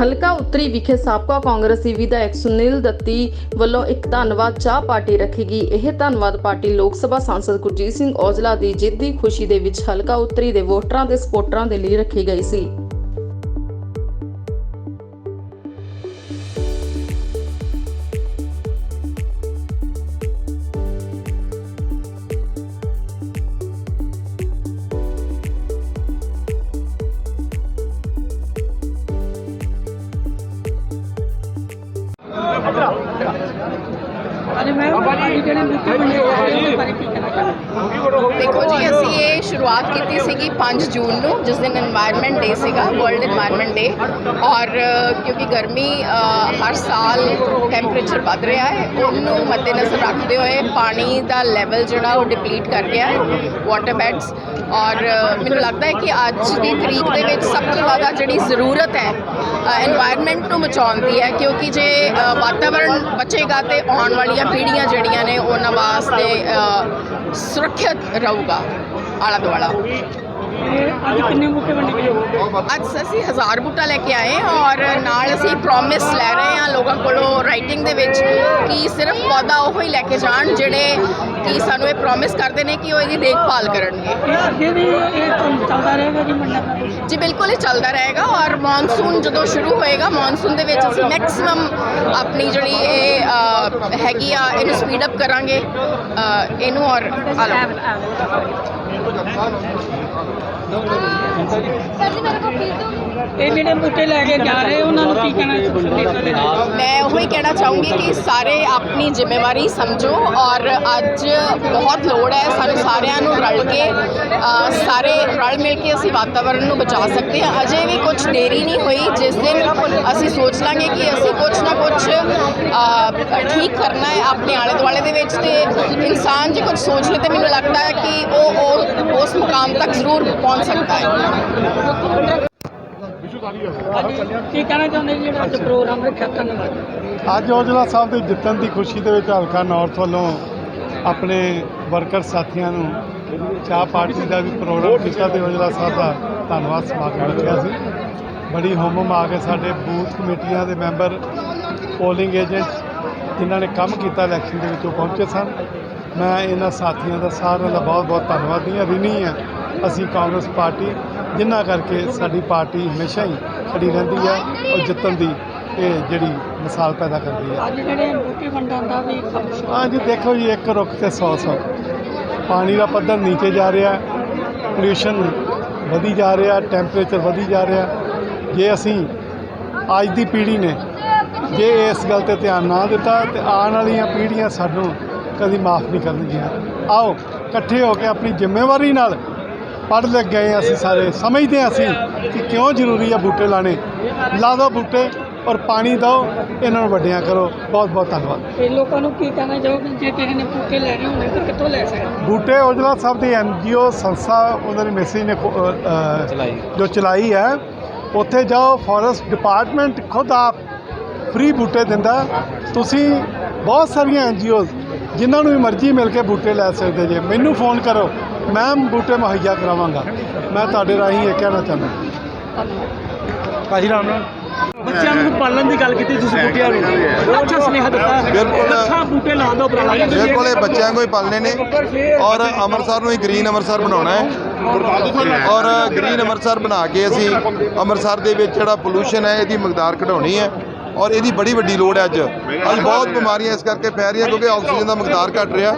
ਹਲਕਾ ਉੱਤਰੀ ਵਿਖੇ ਸਾਬਕਾ ਕਾਂਗਰਸੀ ਵਿਧਾਇਕ ਸੁਨੀਲ ਦੱਤੀ ਵੱਲੋਂ ਇੱਕ ਧੰਨਵਾਦ ਚਾਹ ਪਾਰਟੀ ਰੱਖੀ ਗਈ। ਇਹ ਧੰਨਵਾਦ ਪਾਰਟੀ ਲੋਕ ਸਭਾ ਸਾਂਸਦ ਗੁਰਜੀਤ ਸਿੰਘ ਔਜਲਾ ਦੀ ਜਿੱਤ ਦੀ ਖੁਸ਼ੀ ਦੇ ਵਿੱਚ ਹਲਕਾ ਉੱਤਰੀ ਦੇ ਵੋਟਰਾਂ ਦੇ ਸਪੋਰਟਰਾਂ ਦੇ ਲਈ ਰੱਖੀ ਗਈ ਸੀ। ਸ਼ੁਰੂਆਤ ਕੀਤੀ ਸੀਗੀ 5 ਜੂਨ ਨੂੰ ਜਿਸ ਦਿਨ এনवायरमेंट ਡੇ ਸੀਗਾ ਵਰਲਡ এনवायरमेंट ਡੇ ਔਰ ਕਿਉਂਕਿ ਗਰਮੀ ਹਰ ਸਾਲ ਟੈਂਪਰੇਚਰ ਵੱਧ ਰਿਹਾ ਹੈ ਉਹਨੂੰ ਮੱਦੇਨਜ਼ਰ ਰੱਖਦੇ ਹੋਏ ਪਾਣੀ ਦਾ ਲੈਵਲ ਜਿਹੜਾ ਉਹ ਡਿਪਲੀਟ ਕਰ ਗਿਆ ਹੈ ਵਾਟਰ ਬੈਡਸ ਔਰ ਮੈਨੂੰ ਲੱਗਦਾ ਹੈ ਕਿ ਅੱਜ ਦੀ ਤਰੀਕ ਦੇ ਵਿੱਚ ਸਭ ਤੋਂ ਜ਼ਿਆਦਾ ਜਿਹੜੀ ਜ਼ਰੂਰਤ ਹੈ এনवायरमेंट ਨੂੰ ਬਚਾਉਣ ਦੀ ਹੈ ਕਿਉਂਕਿ ਜੇ ਵਾਤਾਵਰਣ ਬਚੇਗਾ ਤੇ ਆਉਣ ਵਾਲੀਆਂ ਪੀੜ੍ਹੀਆਂ ਜਿਹੜੀਆਂ ਨੇ ਉਹਨਾਂ ਵਾਸਤੇ ਸੁਰੱਖਿਅਤ ਰਹੂਗਾ ਆਲਾ ਦੁਆਲਾ। ਅੱਜ ਕਿੰਨੇ ਬੁੱਕੇ ਵੰਡੇ ਗਏ ਅੱਜ ਅਸੀਂ ਹਜ਼ਾਰ ਬੂਟਾ ਲੈ ਕੇ ਆਏ ਔਰ ਨਾਲ ਅਸੀਂ ਪ੍ਰੋਮਿਸ ਲੈ ਰਹੇ ਹਾਂ ਲੋਕਾਂ ਕੋਲੋਂ ਰਾਈਟਿੰਗ ਦੇ ਵਿੱਚ ਕਿ ਸਿਰਫ ਪੌਦਾ ਉਹ ਹੀ ਲੈ ਕੇ ਜਾਣ ਜਿਹੜੇ ਕਿ ਸਾਨੂੰ ਇਹ ਪ੍ਰੋਮਿਸ ਕਰਦੇ ਨੇ ਕਿ ਉਹ ਇਹਦੀ ਦੇਖਭਾਲ ਕਰਨਗੇ। ਇਹ ਅੱਗੇ ਵੀ ਇਹ ਚੱਲ- ਚੱਲਦਾ ਰਹੇਗਾ ਜੀ ਮੰਡਾ ਜੀ ਬਿਲਕੁਲ ਇਹ ਚੱਲਦਾ ਰਹੇਗਾ ਔਰ ਮੌਨਸੂਨ ਜਦੋਂ ਸ਼ੁਰੂ ਹੋਏਗਾ ਮੌਨਸੂਨ ਦੇ ਵਿੱਚ ਅਸੀਂ ਮੈਕਸਿਮਮ ਆਪਣੀ ਜਿਹੜੀ ਇਹ ਅ, ਹੈਗੀ ਆ ਇਹਨੂੰ ਸਪੀਡ ਅਪ ਕਰਾਂਗੇ ਅ, ਇਹਨੂੰ ਔਰ ਆਲੋ। ਇਹ ਜਿਹੜੇ ਬੁੱਕੇ ਲੈ ਕੇ ਜਾ ਰਹੇ, ਉਹਨਾਂ ਨੂੰ ਕੀ ਕਹਿਣਾ ਚਾਹੁੰਦੇ ਮੈਂ ਉਹੀ ਕਹਿਣਾ ਚਾਹੂੰਗੀ ਕਿ ਸਾਰੇ ਆਪਣੀ ਜ਼ਿੰਮੇਵਾਰੀ ਸਮਝੋ ਔਰ ਅੱਜ ਬਹੁਤ ਲੋੜ ਹੈ ਸਾਨੂੰ ਸਾਰਿਆਂ ਨੂੰ ਰਲ ਕੇ ਸਾਰੇ ਰਲ ਮਿਲ ਕੇ ਅਸੀਂ ਵਾਤਾਵਰਣ ਨੂੰ ਬਚਾ ਸਕਦੇ ਹਾਂ। ਅਜੇ ਵੀ ਕੁਝ ਦੇਰੀ ਨਹੀਂ ਹੋਈ, ਜਿਸ ਦਿਨ ਅਸੀਂ ਸੋਚ ਲਾਂਗੇ ਕਿ ਅਸੀਂ ਕੁਝ ਨਾ ਕੁਝ ਠੀਕ ਕਰਨਾ ਹੈ ਆਪਣੇ ਆਲੇ ਦੁਆਲੇ ਦੇ ਵਿੱਚ ਤੇ ਇਨਸਾਨ ਜੇ ਕੁਝ ਸੋਚ ਲੇ ਤੇ ਮੈਨੂੰ ਲੱਗਦਾ ਹੈ ਕਿ ਉਹ ਉਹ ਉਸ ਮੁਕਾਮ ਤੱਕ ਜ਼ਰੂਰ ਪਹੁੰਚ ਸਕਦਾ ਹੈ। ਕੀ ਕਹਿਣਾ ਚਾਹੁੰਦੇ ਜੀ ਜਿਹੜਾ ਅੱਜ ਪ੍ਰੋਗਰਾਮ ਰੱਖਿਆ ਧੰਨਵਾਦ। ਅੱਜ ਔਜਲਾ ਸਾਹਿਬ ਦੇ ਜਿੱਤਣ ਦੀ ਖੁਸ਼ੀ ਦੇ ਵਿੱਚ ਹਲਕਾ ਨਾਰਥ ਵੱਲੋਂ ਆਪਣੇ ਵਰਕਰ ਸਾਥੀਆਂ ਨੂੰ ਚਾਹ ਪਾਰਟੀ ਦਾ ਵੀ ਪ੍ਰੋਗਰਾਮ ਕੀਤਾ ਤੇ ਔਜਲਾ ਸਾਹਿਬ ਦਾ ਧੰਨਵਾਦ ਸਮਾਗਮ ਰੱਖਿਆ ਸੀ। ਬੜੀ ਹੁਮਮ ਆ ਕੇ ਸਾਡੇ ਬੂਥ ਕਮੇਟੀਆਂ ਦੇ ਮੈਂਬਰ ਪੋਲਿੰਗ ਏਜੰਟ ਜਿਨ੍ਹਾਂ ਨੇ ਕੰਮ ਕੀਤਾ ਇਲੈਕਸ਼ਨ ਦੇ ਵਿੱਚ ਉਹ ਪਹੁੰਚੇ ਸਨ। ਮੈਂ ਇਹਨਾਂ ਸਾਥੀਆਂ ਦਾ ਸਾਰਿਆਂ ਦਾ ਬਹੁਤ ਬਹੁਤ ਧੰਨਵਾਦੀ ਹਾਂ ਰਿਣੀ ਹਾਂ ਅਸੀਂ ਕਾਂਗਰਸ ਪਾਰਟੀ ਜਿਨ੍ਹਾਂ ਕਰਕੇ ਸਾਡੀ ਪਾਰਟੀ ਹਮੇਸ਼ਾ ਹੀ ਖੜੀ ਰਹਿੰਦੀ ਹੈ ਔਰ ਜਿੱਤਣ ਦੀ ਇਹ ਜਿਹੜੀ ਮਿਸਾਲ ਪੈਦਾ ਕਰਦੀ ਹੈ ਅੱਜ ਜਿਹੜੇ ਬੁੱਕੇ ਵੰਡਣ ਦਾ ਵੀ ਕੰਮ ਸ਼ੁਰੂ ਹਾਂ ਜੀ ਦੇਖੋ ਜੀ ਇੱਕ ਰੁੱਖ ਤੇ 100 ਸੌ। ਪਾਣੀ ਦਾ ਪੱਧਰ ਨੀਚੇ ਜਾ ਰਿਹਾ ਪੋਲਿਊਸ਼ਨ ਵਧੀ ਜਾ ਰਿਹਾ ਟੈਂਪਰੇਚਰ ਵਧੀ ਜਾ ਰਿਹਾ। ਜੇ ਅਸੀਂ ਅੱਜ ਦੀ ਪੀੜ੍ਹੀ ਨੇ ਜੇ ਇਸ ਗੱਲ ਤੇ ਧਿਆਨ ਨਾ ਦਿੱਤਾ ਤੇ ਆਉਣ ਵਾਲੀਆਂ ਪੀੜ੍ਹੀਆਂ ਸਾਨੂੰ ਕਦੀ ਮਾਫ ਨਹੀਂ ਕਰਨਗੀਆਂ। ਆਓ ਇਕੱਠੇ ਹੋ ਕੇ ਆਪਣੀ ਜ਼ਿੰਮੇਵਾਰੀ ਨਾਲ ਪੜ੍ਹ ਲਿਖ ਗਏ ਅਸੀਂ ਸਾਰੇ। ਸਮਝਦੇ ਹਾਂ ਅਸੀਂ ਕਿ ਕਿਉਂ ਜ਼ਰੂਰੀ ਹੈ ਬੂਟੇ ਲਾਣੇ ਲਾ ਦਿਓ ਬੂਟੇ ਔਰ ਪਾਣੀ ਦਿਓ ਇਹਨਾਂ ਨੂੰ ਵੱਡਿਆਂ ਕਰੋ। ਬਹੁਤ ਬਹੁਤ ਧੰਨਵਾਦ। ਇਹ ਲੋਕਾਂ ਨੂੰ ਕੀ ਕਹਿਣਾ ਚਾਹੋਗੇ? ਜੇ ਕਿਸੇ ਨੇ ਬੁੱਕੇ ਲੈਣੇ ਹੋਣ ਤਾਂ ਕਿੱਥੋਂ ਲੈ ਸਕਦੇ? ਬੂਟੇ ਔਜਲਾ ਸਾਹਿਬ ਦੀ ਐਨਜੀਓ ਸੰਸਥਾ ਉਹਨਾਂ ਦੀ ਮੈਸੇਜ ਨੇ ਜੋ ਚਲਾਈ ਹੈ ਉੱਥੇ ਜਾਓ ਫੋਰੈਸਟ ਡਿਪਾਰਟਮੈਂਟ ਖੁਦ ਆਪ ਫ੍ਰੀ ਬੂਟੇ ਦਿੰਦਾ। ਤੁਸੀਂ ਬਹੁਤ ਸਾਰੀਆਂ ਐਨਜੀਓਜ਼ ਜਿਨ੍ਹਾਂ ਨੂੰ ਵੀ ਮਰਜ਼ੀ ਮਿਲ ਕੇ ਬੂਟੇ ਲੈ ਸਕਦੇ ਜੇ ਮੈਨੂੰ ਫੋਨ ਕਰੋ। ਮੈਂ ਬੂਟੇ ਮੁਹੱਈਆ ਕਰਾਵਾਂਗਾ। ਮੈਂ ਤੁਹਾਡੇ ਰਾਹੀਂ ਇਹ ਕਹਿਣਾ ਚਾਹੁੰਦਾ। ਭਾਜੀ ਰਾਮ ਨਾਲ ਬੱਚਿਆਂ ਨੂੰ ਪਾਲਣ ਦੀ ਗੱਲ ਕੀਤੀ ਤੁਸੀਂ ਬੁੱਟਿਆਂ ਨੂੰ। ਅੱਛਾ ਸੁਨੇਹਾ ਦਿੱਤਾ। ਬਿਲਕੁਲ। ਲੱਖਾਂ ਬੂਟੇ ਲਾਉਣ ਦਾ ਉਪਰਾਲਾ ਬਿਲਕੁਲ ਇਹ ਬੱਚਿਆਂ ਨੂੰ ਹੀ ਪਾਲਣੇ ਨੇ। ਔਰ ਅੰਮ੍ਰਿਤਸਰ ਨੂੰ ਹੀ ਗ੍ਰੀਨ ਅੰਮ੍ਰਿਤਸਰ ਬਣਾਉਣਾ ਹੈ। ਔਰ ਗ੍ਰੀਨ ਅੰਮ੍ਰਿਤਸਰ ਬਣਾ ਕੇ ਅਸੀਂ ਅੰਮ੍ਰਿਤਸਰ ਦੇ ਵਿੱਚ ਜਿਹੜਾ ਪੋਲੂਸ਼ਨ ਹੈ ਇਹਦੀ ਮਕਦਾਰ ਘਟਾਉਣੀ ਹੈ। ਔਰ ਇਹਦੀ ਬੜੀ ਵੱਡੀ ਲੋੜ ਹੈ ਅੱਜ। ਅੱਜ ਬਹੁਤ ਬਿਮਾਰੀਆਂ ਇਸ ਕਰਕੇ ਫੈਲ ਰਹੀਆਂ ਕਿਉਂਕਿ ਆਕਸੀਜਨ ਦਾ ਮਕਦਾਰ ਘਟ ਰਿਹਾ।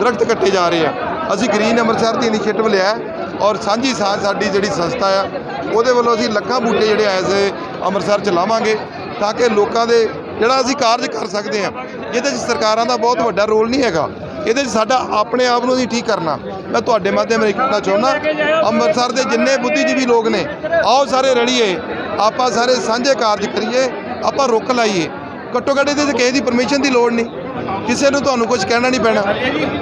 ਦਰਖਤ ਕੱਟੇ ਜਾ ਰਹੇ ਆ। ਅਸੀਂ ਗ੍ਰੀਨ ਅੰਮ੍ਰਿਤਸਰ ਦੀ ਇਨੀਸ਼ੀਏਟਿਵ ਲਿਆ ਔਰ ਸਾਂਝੀ ਸਾਂਝ ਸਾਡੀ ਜਿਹੜੀ ਸੰਸਥਾ ਆ, ਉਹਦੇ ਵੱਲੋਂ ਅਸੀਂ ਲੱਖਾਂ ਬੂਟੇ ਜਿਹੜੇ ਆਏ ਸੀ ਅੰਮ੍ਰਿਤਸਰ ਚ ਲਾਵਾਂਗੇ ਤਾਂ ਕਿ ਲੋਕਾਂ ਦੇ ਜਿਹੜਾ ਅਸੀਂ ਕਾਰਜ ਕਰ ਸਕਦੇ ਹਾਂ ਇਹਦੇ 'ਚ ਸਰਕਾਰਾਂ ਦਾ ਬਹੁਤ ਵੱਡਾ ਰੋਲ ਨਹੀਂ ਹੈਗਾ, ਇਹਦੇ 'ਚ ਸਾਡਾ ਆਪਣੇ ਆਪ ਨੂੰ ਅਸੀਂ ਠੀਕ ਕਰਨਾ। ਮੈਂ ਤੁਹਾਡੇ ਮਾਧਿਅਮ ਰਾਹੀਂ ਕਹਿਣਾ ਚਾਹੁੰਦਾ, ਅੰਮ੍ਰਿਤਸਰ ਦੇ ਜਿੰਨੇ ਬੁੱਧੀਜੀਵੀ ਲੋਕ ਨੇ, ਆਓ ਸਾਰੇ ਰਲੀਏ, ਆਪਾਂ ਸਾਰੇ ਸਾਂਝੇ ਕਾਰਜ ਕਰੀਏ। ਆਪਾਂ ਰੁੱਕ ਲਾਈਏ। ਘੱਟੋ ਘੱਟ ਇਹਦੇ 'ਤੇ ਕਿਸੇ ਦੀ ਪਰਮਿਸ਼ਨ ਦੀ ਲੋੜ ਨਹੀਂ। ਕਿਸੇ ਨੂੰ ਤੁਹਾਨੂੰ ਕੁਝ ਕਹਿਣਾ ਨਹੀਂ ਪੈਣਾ।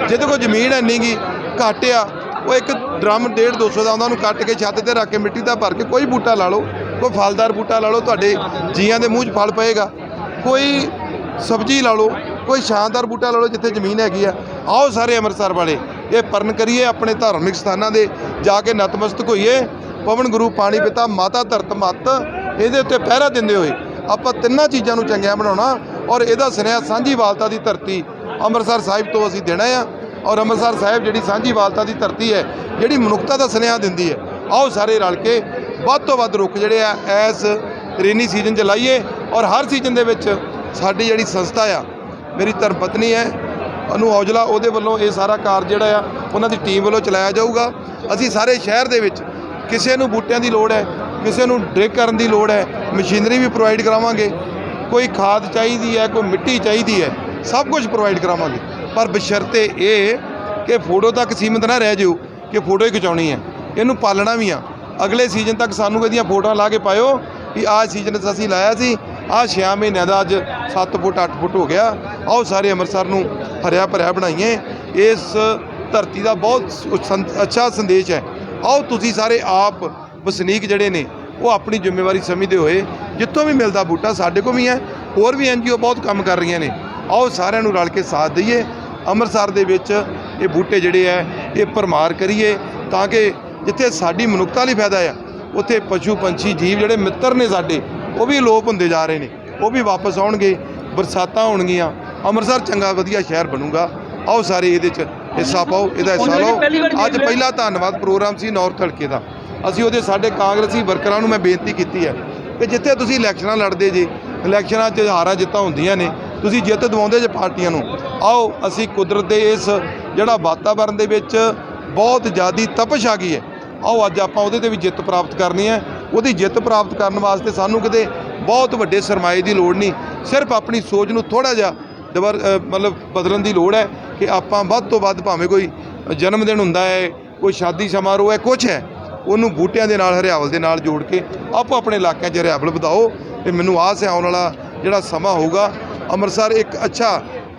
ਜਿਹਦੇ ਕੋਲ ਜ਼ਮੀਨ ਹੈ ਨਹੀਂ ਗੀ ਘੱਟ ਆ, ਉਹ ਇੱਕ ਡਰਮ 1.5 200 ਦਾ ਉਹਨਾਂ ਨੂੰ ਕੱਟ ਕੇ ਛੱਤ ਤੇ ਰੱਖ ਕੇ ਮਿੱਟੀ ਦਾ ਭਰ ਕੇ ਕੋਈ ਬੂਟਾ ਲਾ ਲਓ, ਕੋਈ ਫਲਦਾਰ ਬੂਟਾ ਲਾ ਲਓ, ਤੁਹਾਡੇ ਜੀਆਂ ਦੇ ਮੂੰਹ 'ਚ ਫਲ ਪਏਗਾ। ਕੋਈ ਸਬਜ਼ੀ ਲਾ ਲਓ, ਕੋਈ ਸ਼ਾਨਦਾਰ ਬੂਟਾ ਲਾ ਲਓ ਜਿੱਥੇ ਜ਼ਮੀਨ ਹੈਗੀ ਆ। ਆਓ ਸਾਰੇ ਅੰਮ੍ਰਿਤਸਰ ਵਾਲੇ, ਇਹ ਪਰਨ ਕਰੀਏ ਆਪਣੇ ਧਾਰਮਿਕ ਸਥਾਨਾਂ ਦੇ। ਜਾ ਕੇ ਨਤਮਸਤਕ ਹੋਈਏ। ਪਵਨ ਗੁਰੂ, ਪਾਣੀ ਪਿਤਾ, ਮਾਤਾ ਧਰਤ ਮੱਤ, ਇਹਦੇ ਉੱਤੇ ਪਹਿਰਾ ਦਿੰਦੇ ਹੋਏ। ਆਪਾਂ ਤਿੰਨਾਂ ਚੀਜ਼ਾਂ ਨੂੰ ਚੰਗਿਆ ਬਣਾਉਣਾ ਔਰ ਇਹਦਾ ਸੁਨੇਹਾ ਸਾਂਝੀ ਵਾਲਤਾ ਦੀ ਧਰਤੀ ਅੰਮ੍ਰਿਤਸਰ ਸਾਹਿਬ ਤੋਂ ਅਸੀਂ ਦੇਣਾ ਆ ਔਰ ਅੰਮ੍ਰਿਤਸਰ ਸਾਹਿਬ ਜਿਹੜੀ ਸਾਂਝੀ ਵਾਲਤਾ ਦੀ ਧਰਤੀ ਹੈ, ਜਿਹੜੀ ਮਨੁੱਖਤਾ ਦਾ ਸੁਨੇਹਾ ਦਿੰਦੀ ਹੈ, ਆਓ ਸਾਰੇ ਰਲ ਕੇ ਵੱਧ ਤੋਂ ਵੱਧ ਰੁੱਖ ਜਿਹੜੇ ਆ, ਇਸ ਰੇਨੀ ਸੀਜ਼ਨ 'ਚ ਲਾਈਏ ਔਰ ਹਰ ਸੀਜ਼ਨ ਦੇ ਵਿੱਚ ਸਾਡੀ ਜਿਹੜੀ ਸੰਸਥਾ ਆ, ਮੇਰੀ ਧਰਮ ਪਤਨੀ ਹੈ, ਅਨੂ ਔਜਲਾ, ਉਹਦੇ ਵੱਲੋਂ ਇਹ ਸਾਰਾ ਕਾਰਜ ਜਿਹੜਾ ਆ, ਉਹਨਾਂ ਦੀ ਟੀਮ ਵੱਲੋਂ ਚਲਾਇਆ ਜਾਊਗਾ। ਅਸੀਂ ਸਾਰੇ ਸ਼ਹਿਰ ਦੇ ਵਿੱਚ ਕਿਸੇ ਨੂੰ ਬੂਟਿਆਂ ਦੀ ਲੋੜ ਹੈ ਕਿਸੇ ਨੂੰ ਡ੍ਰਿਕ ਕਰਨ ਦੀ ਲੋੜ ਹੈ, ਮਸ਼ੀਨਰੀ ਵੀ ਪ੍ਰੋਵਾਈਡ ਕਰਾਵਾਂਗੇ, ਕੋਈ ਖਾਦ ਚਾਹੀਦੀ ਹੈ, ਕੋਈ ਮਿੱਟੀ ਚਾਹੀਦੀ ਹੈ, ਸਭ ਕੁਝ ਪ੍ਰੋਵਾਈਡ ਕਰਾਵਾਂਗੇ। ਪਰ ਬਸ਼ਰਤੇ ਇਹ ਕਿ ਫੋਟੋ ਤੱਕ ਸੀਮਿਤ ਨਾ ਰਹਿ ਜਿਓ, ਕਿ ਫੋਟੋ ਹੀ ਖਿਚਾਉਣੀ ਹੈ। ਇਹਨੂੰ ਪਾਲਣਾ ਵੀ ਆ। ਅਗਲੇ ਸੀਜ਼ਨ ਤੱਕ ਸਾਨੂੰ ਇਹਦੀਆਂ ਫੋਟੋਆਂ ਲਾ ਕੇ ਪਾਇਓ ਵੀ ਆਹ ਸੀਜ਼ਨ 'ਚ ਅਸੀਂ ਲਾਇਆ ਸੀ, ਆਹ 6 ਮਹੀਨਿਆਂ ਦਾ ਅੱਜ 7 ਫੁੱਟ 8 ਫੁੱਟ ਹੋ ਗਿਆ। ਆਓ ਸਾਰੇ ਅੰਮ੍ਰਿਤਸਰ ਨੂੰ ਹਰਿਆ ਭਰਿਆ ਬਣਾਈਏ। ਇਸ ਧਰਤੀ ਦਾ ਬਹੁਤ ਸੰ- ਅੱਛਾ ਸੰਦੇਸ਼ ਹੈ। ਆਓ ਤੁਸੀਂ ਸਾਰੇ ਆਪ ਵਸਨੀਕ ਜਿਹੜੇ ਨੇ ਉਹ ਆਪਣੀ ਜ਼ਿੰਮੇਵਾਰੀ ਸਮਝਦੇ ਹੋਏ ਜਿੱਥੋਂ ਵੀ ਮਿਲਦਾ ਬੂਟਾ ਸਾਡੇ ਕੋਲ ਵੀ ਹੈ ਹੋਰ ਵੀ ਐਨਜੀਓ ਬਹੁਤ ਕੰਮ ਕਰ ਰਹੀਆਂ ਨੇ। ਆਓ ਸਾਰਿਆਂ ਨੂੰ ਰਲ ਕੇ ਸਾਥ ਦਈਏ ਅੰਮ੍ਰਿਤਸਰ ਦੇ ਵਿੱਚ ਇਹ ਬੂਟੇ ਜਿਹੜੇ ਹੈ ਇਹ ਭਰਮਾਰ ਕਰੀਏ ਤਾਂ ਕਿ ਜਿੱਥੇ ਸਾਡੀ ਮਨੁੱਖਤਾ ਲਈ ਫਾਇਦਾ ਆ ਉੱਥੇ ਪਸ਼ੂ ਪੰਛੀ ਜੀਵ ਜਿਹੜੇ ਮਿੱਤਰ ਨੇ ਸਾਡੇ ਉਹ ਵੀ ਲੋਪ ਹੁੰਦੇ ਜਾ ਰਹੇ ਨੇ। ਉਹ ਵੀ ਵਾਪਸ ਆਉਣਗੇ ਬਰਸਾਤਾਂ ਹੋਣਗੀਆਂ ਅੰਮ੍ਰਿਤਸਰ ਚੰਗਾ ਵਧੀਆ ਸ਼ਹਿਰ ਬਣੂਗਾ। ਆਓ ਸਾਰੇ ਇਹਦੇ 'ਚ ਹਿੱਸਾ ਪਾਓ ਇਹਦਾ ਹਿੱਸਾ ਲਓ। ਅੱਜ। ਪਹਿਲਾ ਧੰਨਵਾਦ ਪ੍ਰੋਗਰਾਮ ਸੀ ਨਾਰਥ ਹਲਕੇ ਦਾ। ਅਸੀਂ ਉਹਦੇ ਸਾਡੇ ਕਾਂਗਰਸੀ ਵਰਕਰਾਂ ਨੂੰ ਮੈਂ ਬੇਨਤੀ ਕੀਤੀ ਹੈ ਕਿ ਜਿੱਥੇ ਤੁਸੀਂ ਇਲੈਕਸ਼ਨਾਂ ਲੜਦੇ ਜੇ, ਇਲੈਕਸ਼ਨਾਂ 'ਚ ਹਾਰਾਂ ਜਿੱਤਾਂ ਹੁੰਦੀਆਂ ਨੇ, ਤੁਸੀਂ ਜਿੱਤ ਦਿਵਾਉਂਦੇ ਜੇ ਪਾਰਟੀਆਂ ਨੂੰ। ਆਓ, ਅਸੀਂ ਕੁਦਰਤ ਦੇ ਇਸ ਜਿਹੜਾ ਵਾਤਾਵਰਣ ਦੇ ਵਿੱਚ ਬਹੁਤ ਜ਼ਿਆਦੀ ਤਪਸ਼ ਆ ਗਈ ਹੈ। ਆਓ, ਅੱਜ ਆਪਾਂ ਉਹਦੇ ਤੇ ਵੀ ਜਿੱਤ ਪ੍ਰਾਪਤ ਕਰਨੀ ਹੈ। ਉਹਦੀ ਜਿੱਤ ਪ੍ਰਾਪਤ ਕਰਨ ਵਾਸਤੇ ਸਾਨੂੰ ਕਿਤੇ ਬਹੁਤ ਵੱਡੇ ਸਰਮਾਏ ਦੀ ਲੋੜ ਨਹੀਂ। ਸਿਰਫ ਆਪਣੀ ਸੋਚ ਨੂੰ ਥੋੜਾ ਜਿਹਾ ਦਵਰ ਮਤਲਬ ਬਦਲਣ ਦੀ ਲੋੜ ਹੈ ਕਿ ਆਪਾਂ ਵੱਧ ਤੋਂ ਵੱਧ ਭਾਵੇਂ ਕੋਈ ਜਨਮ ਦਿਨ ਹੁੰਦਾ ਹੈ, ਕੋਈ ਸ਼ਾਦੀ ਸਮਾਰੋਹ ਹੈ ਕੁਝ ਹੈ। ਉਹਨੂੰ ਬੂਟਿਆਂ ਦੇ ਨਾਲ ਹਰਿਆਵਲ ਦੇ ਨਾਲ ਜੋੜ ਕੇ ਆਪੋ ਆਪਣੇ ਇਲਾਕਿਆਂ 'ਚ ਹਰਿਆਵਲ ਵਧਾਓ ਤੇ ਮੈਨੂੰ ਆਸ ਹੈ ਆਉਣ ਵਾਲਾ ਜਿਹੜਾ ਸਮਾਂ ਹੋਊਗਾ ਅੰਮ੍ਰਿਤਸਰ ਇੱਕ ਅੱਛਾ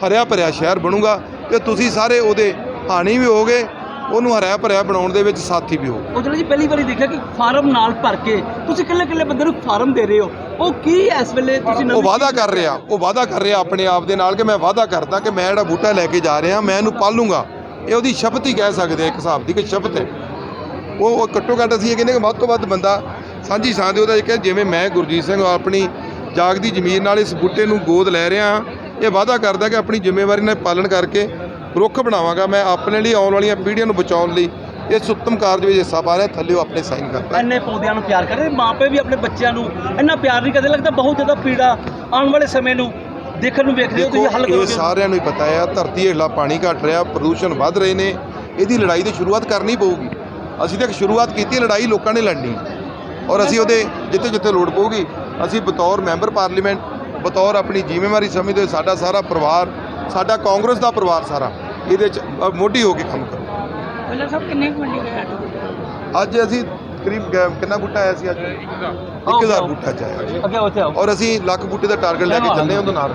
ਹਰਿਆ ਭਰਿਆ ਸ਼ਹਿਰ ਬਣੂਗਾ ਤੇ ਤੁਸੀਂ ਸਾਰੇ ਉਹਦੇ ਹਾਣੀ ਵੀ ਹੋਗੇ ਉਹਨੂੰ ਹਰਿਆ ਭਰਿਆ ਬਣਾਉਣ ਦੇ ਵਿੱਚ ਸਾਥੀ ਵੀ ਹੋ ਉਹ ਜਿਹੜਾ ਜੀ ਪਹਿਲੀ ਵਾਰੀ ਦੇਖਿਆ ਕਿ ਫਾਰਮ ਨਾਲ ਭਰ ਕੇ ਤੁਸੀਂ ਇਕੱਲੇ ਇਕੱਲੇ ਬੰਦੇ ਨੂੰ ਫਾਰਮ ਦੇ ਰਹੇ ਹੋ। ਉਹ ਕੀ ਇਸ ਵੇਲੇ ਤੁਸੀਂ ਉਹ ਵਾਅਦਾ ਕਰ ਰਿਹਾ ਉਹ ਵਾਅਦਾ ਕਰ ਰਿਹਾ ਆਪਣੇ ਆਪ ਦੇ ਨਾਲ ਕਿ ਮੈਂ ਵਾਅਦਾ ਕਰਦਾ ਕਿ ਮੈਂ ਜਿਹੜਾ ਬੂਟਾ ਲੈ ਕੇ ਜਾ ਰਿਹਾ ਮੈਂ ਇਹਨੂੰ ਪਾਲੂੰਗਾ। ਇਹ ਉਹਦੀ ਸ਼ਪਥ ਹੀ ਕਹਿ ਸਕਦੇ ਆ ਇੱਕ ਹਿਸਾਬ ਦੀ ਕਿ ਸ਼ਪਥ ਹੈ। ਉਹ ਉਹ ਘੱਟੋ ਘੱਟ ਅਸੀਂ ਇਹ ਕਹਿੰਦੇ ਕਿ ਵੱਧ ਤੋਂ ਵੱਧ ਬੰਦਾ ਸਾਂਝੀ ਸਾਂ ਦੇ ਉਹਦਾ ਇਹ ਕਿ ਜਿਵੇਂ ਮੈਂ ਗੁਰਜੀਤ ਸਿੰਘ ਆਪਣੀ ਜਾਗਦੀ ਜ਼ਮੀਰ ਨਾਲ ਇਸ ਬੂਟੇ ਨੂੰ ਗੋਦ ਲੈ ਰਿਹਾ ਹਾਂ। ਇਹ ਵਾਅਦਾ ਕਰਦਾ ਕਿ ਆਪਣੀ ਜ਼ਿੰਮੇਵਾਰੀ ਨਾਲ ਪਾਲਣ ਕਰਕੇ ਰੁੱਖ ਬਣਾਵਾਂਗਾ। ਮੈਂ ਆਪਣੇ ਲਈ ਆਉਣ ਵਾਲੀਆਂ ਪੀੜ੍ਹੀਆਂ ਨੂੰ ਬਚਾਉਣ ਲਈ ਇਸ ਉੱਤਮ ਕਾਰਜ ਵਿੱਚ ਹਿੱਸਾ ਪਾ ਰਿਹਾ ਥੱਲੇ ਆਪਣੇ ਸਾਈਨ ਕਰਦਾ। ਇੰਨੇ ਪੌਦਿਆਂ ਨੂੰ ਪਿਆਰ ਕਰਦੇ ਮਾਪੇ ਵੀ ਆਪਣੇ ਬੱਚਿਆਂ ਨੂੰ ਇੰਨਾ ਪਿਆਰ ਨਹੀਂ ਕਰਦੇ ਲੱਗਦਾ ਬਹੁਤ ਜ਼ਿਆਦਾ ਪੀੜਾ ਆਉਣ ਵਾਲੇ ਸਮੇਂ ਨੂੰ ਦੇਖਣ ਨੂੰ ਵੇਖਦੇ ਹੋ ਤੁਸੀਂ ਹੱਲ ਦੇਖੋ ਇਹ ਕਰੋਗੇ ਸਾਰਿਆਂ ਨੂੰ ਹੀ ਪਤਾ ਹੈ ਧਰਤੀ ਹੇਠਲਾ ਪਾਣੀ ਘਟ ਰਿਹਾ ਪ੍ਰਦੂਸ਼ਣ ਵੱਧ ਰਹੇ ਨੇ ਇਹਦੀ ਲੜਾਈ ਦੀ ਸ਼ੁਰੂਆਤ ਕਰਨੀ ਪਊਗੀ। ਅਸੀਂ ਤਾਂ ਇੱਕ ਸ਼ੁਰੂਆਤ ਕੀਤੀ ਲੜਾਈ ਲੋਕਾਂ ਨੇ ਲੜਨੀ। ਔਰ ਅਸੀਂ ਉਹਦੇ ਜਿੱਥੇ ਜਿੱਥੇ ਲੋੜ ਪਊਗੀ ਅਸੀਂ ਬਤੌਰ ਮੈਂਬਰ ਪਾਰਲੀਮੈਂਟ ਬਤੌਰ ਆਪਣੀ ਜ਼ਿੰਮੇਵਾਰੀ ਸਮਝਦੇ ਸਾਡਾ ਸਾਰਾ ਪਰਿਵਾਰ ਸਾਡਾ ਕਾਂਗਰਸ ਦਾ ਪਰਿਵਾਰ ਸਾਰਾ ਇਹਦੇ ਚ ਮੋਢੀ ਹੋ ਕੇ ਕੰਮ ਕਰੂ। ਪਹਿਲਾਂ ਸਭ ਕਿੰਨੇ ਕੁ ਮੰਡੀ ਗਏ ਅੱਜ ਅਸੀਂ ਕਰੀਬ ਕਿੰਨਾ ਬੂਟਾ ਆਇਆ ਸੀ ਅੱਜ? 1000 ਬੂਟਾ ਚ ਆਇਆ। ਜੀ। ਅੱਗੇ ਉੱਥੇ ਆਓ। ਔਰ ਅਸੀਂ ਲੱਖ ਬੂਟੇ ਦਾ ਟਾਰਗੇਟ ਲੈ ਕੇ ਚੱਲੇ ਹਾਂ ਉਹਦੇ ਨਾਲ।